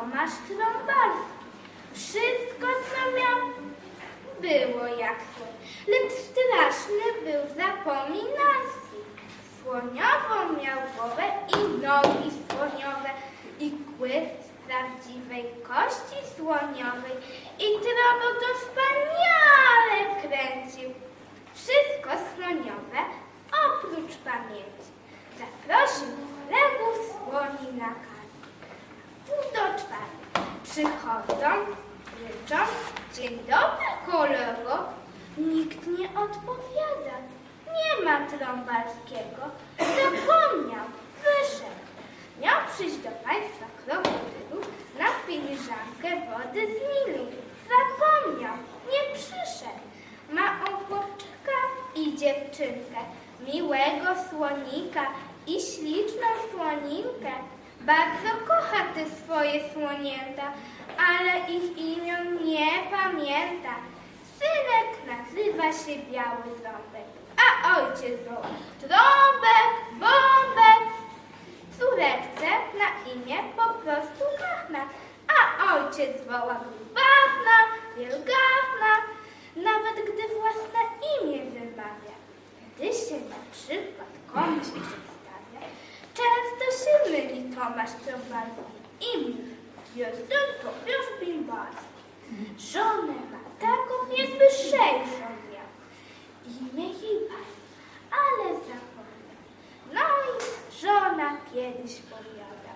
Tomasz Trąbalski. Wszystko, co miał, było jak słoń, lecz straszny był zapominalski. Słoniową miał głowę i nogi słoniowe i kły z prawdziwej kości słoniowej i trobą to wspaniale kręcił. Wszystko słoniowe oprócz pamięci. Zaprosił kolegów słoni na karmę. Czwartej przychodzą, ryczą, dzień dobry kolego. Nikt nie odpowiada. Nie ma Trąbalskiego. Zapomniał, wyszedł. Miał przyjść do państwa krokodylów na filiżankę wody z Nilu. Zapomniał, nie przyszedł. Ma on chłopczyka i dziewczynkę, miłego słonika i śliczną słoninkę. Bardzo kocha te swoje słonięta, ale ich imion nie pamięta. Synek nazywa się Biały Ząbek, a ojciec woła Trąbek, Bąbek. Córeczce na imię po prostu Kachna, a ojciec woła Grubawna, Wielgachna, nawet gdy własne imię wymawia. Gdy się na przykład komuś myli Tomasz Trąbalski i mówi, jestem Tobiasz Bimbalski. Żonę ma taką, jakby szejszą miał. Imię pani, ale zapomniał. No i żona kiedyś powiada.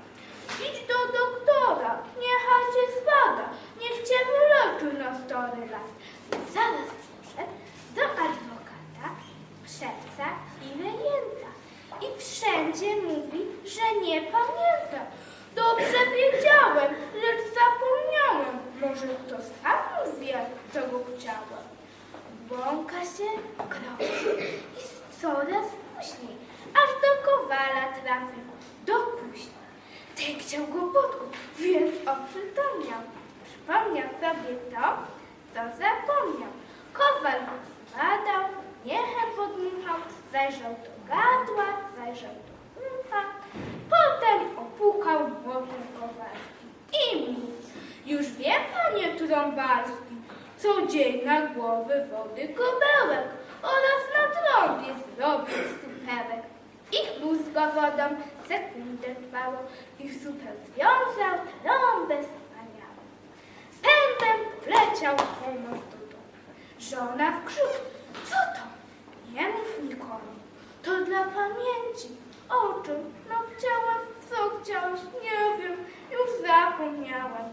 Idź do doktora, niechaj cię zbada, niech cię wyleczy na stary lat. Zaraz nie pamięta. Dobrze wiedziałem, lecz zapomniałem. Może kto sam wie, czego chciałem. Błąka się kroczy i coraz później, aż do kowala trafił. Do później. Ten chciał go podkuć, więc oprzytomniał. Przypomniał sobie to, co zapomniał. Kowal go zbadał, niechem podmuchał, zajrzał do gardła, zajrzał do panie Trąbalski, co dzień na głowy wody kobełek oraz na trąbie zrobił supełek. Ich mózga wodą sekundę trwało i super związał trąbę wspaniałą. Pędem leciał do domu. Żona w krzyku. Co to? Nie mów nikomu. To dla pamięci. O czym? No chciałam, co chciałeś? Nie wiem. Już zapomniałam.